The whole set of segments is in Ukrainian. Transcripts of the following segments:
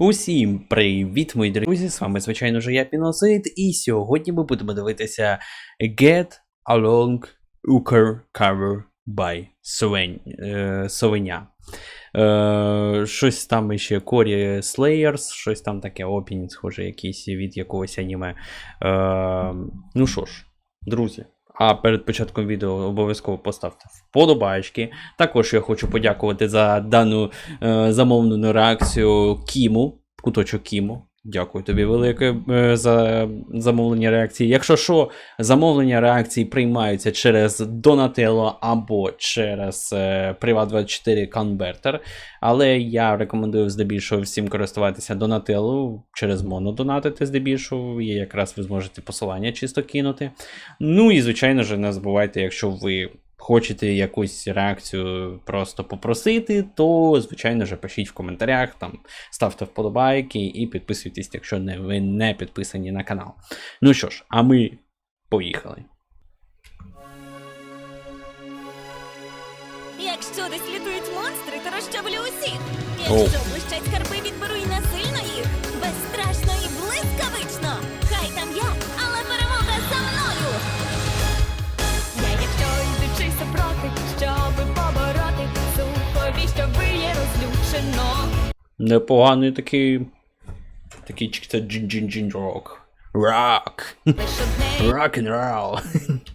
Усім привіт, мої друзі! З вами, звичайно ж, я Піносит, і сьогодні ми будемо дивитися Get Along Uker Cover by е, Совеня. Е, щось там ще Корі Slayers, щось там таке опінінг, схоже, якийсь від якогось аніме. Е, ну що ж, друзі. А перед початком відео обов'язково поставте вподобайки. Також я хочу подякувати за дану е, замовлену реакцію Кіму, куточок Кіму. Дякую тобі велике е, за замовлення реакції. Якщо що, замовлення реакції приймаються через Donatello або через е, Privat24 Converter. Але я рекомендую здебільшого всім користуватися Donatello через монодонатити здебільшого. І якраз ви зможете посилання чисто кинути. Ну і звичайно ж, не забувайте, якщо ви хочете якусь реакцію просто попросити, то, звичайно ж, пишіть в коментарях, там, ставте вподобайки і підписуйтесь, якщо не, ви не підписані на канал. Ну що ж, а ми поїхали. Якщо десь літають монстри, то розчавлю усіх. Якщо блищать скарби, відберу і насильно їх. Безстрашно і блискавично. Хай там я, Непоганий такий. Такий чик-це джин-джин-джин рок. Рок. Лиш одне Рок and roll. єдине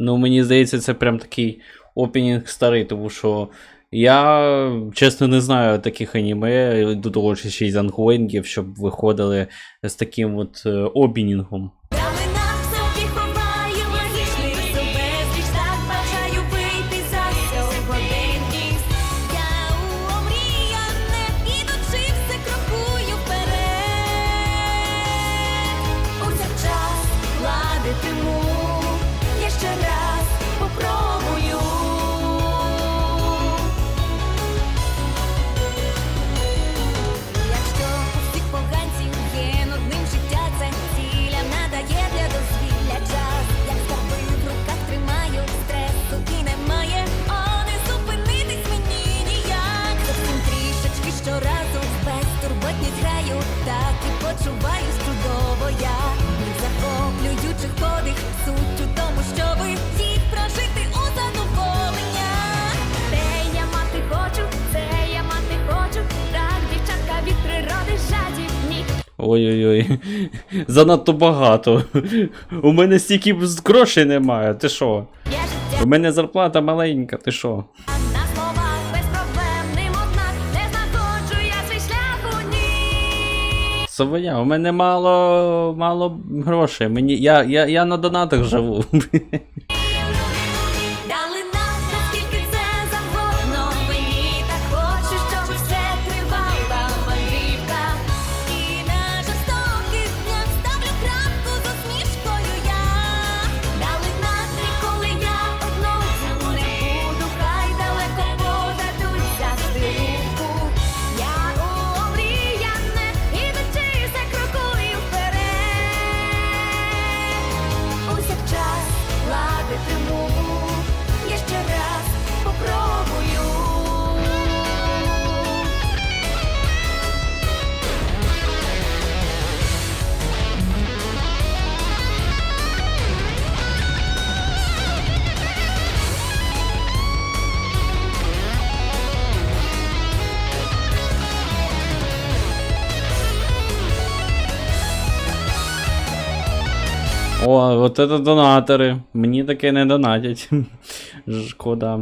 Ну, мені здається, це прям такий опенінг старий, тому що я чесно не знаю таких аніме, до того ж ще й з ангоїнгів, щоб виходили з таким от е, опенінгом. Далина Ой-ой-ой, занадто багато. У мене стільки грошей немає, ти що? У мене зарплата маленька, ти що? Совеня, у мене мало мало грошей. Мені, я, я, я на донатах живу. О, от це донатори. Мені таке не донатять. Шкода.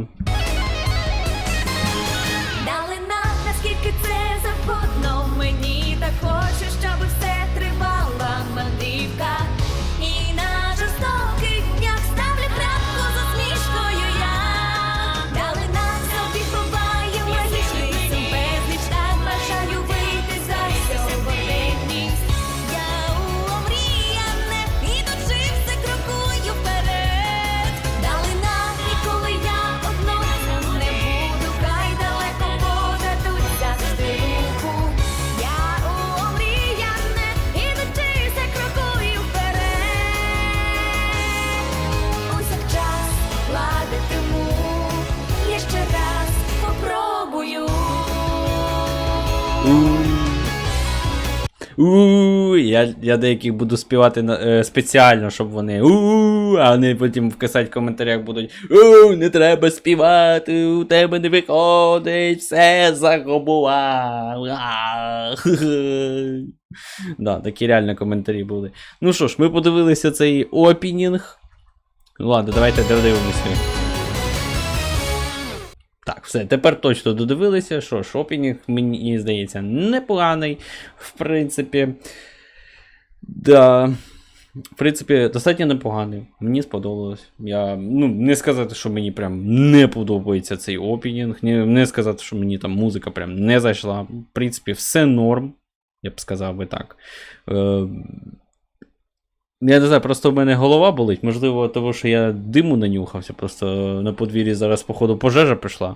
У я, я деяких буду співати на- е, спеціально, щоб вони у а вони потім вкисати в коментарях будуть у не треба співати, у тебе не виходить, все загубував. Да, такі реально коментарі були. Ну що ж, ми подивилися цей опінінг. Ладно, давайте додивимося. Так, все, тепер точно додивилися, що шопінг, мені здається, непоганий, в принципі. Да. В принципі, достатньо непоганий. Мені сподобалось. Я, ну, не сказати, що мені прям не подобається цей опінінг, не, не сказати, що мені там музика прям не зайшла. В принципі, все норм, я б сказав би так. Е, я не знаю, просто в мене голова болить. Можливо, того, що я диму нанюхався, просто на подвір'ї зараз, походу, пожежа пішла.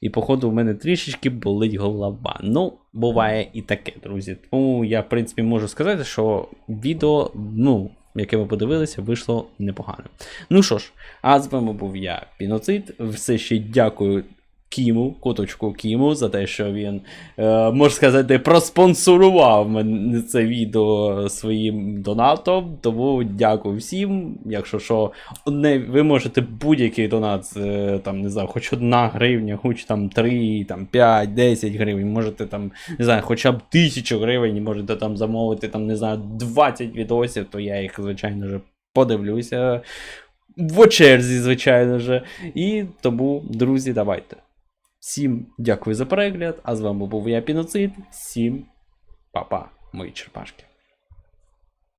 І, походу, в мене трішечки болить голова. Ну, буває і таке, друзі. Тому я, в принципі, можу сказати, що відео, ну, яке ми подивилися, вийшло непогано. Ну що ж, а з вами був я, Піноцид. Все ще дякую. Кіму, куточку Кіму, за те, що він, е, можна сказати, проспонсорував мене це відео своїм донатом. Тому дякую всім. Якщо що, не, ви можете будь-який донат, е, там, не знаю, хоч одна гривня, хоч там 3, там 5, 10 гривень, можете там, не знаю, хоча б тисячу гривень, можете там замовити, там, не знаю, 20 відосів, то я їх, звичайно ж, подивлюся. В черзі, звичайно ж. І тому, друзі, давайте. Всім дякую за перегляд. А з вами був я Піноцид. Всім па-па, мої черпашки.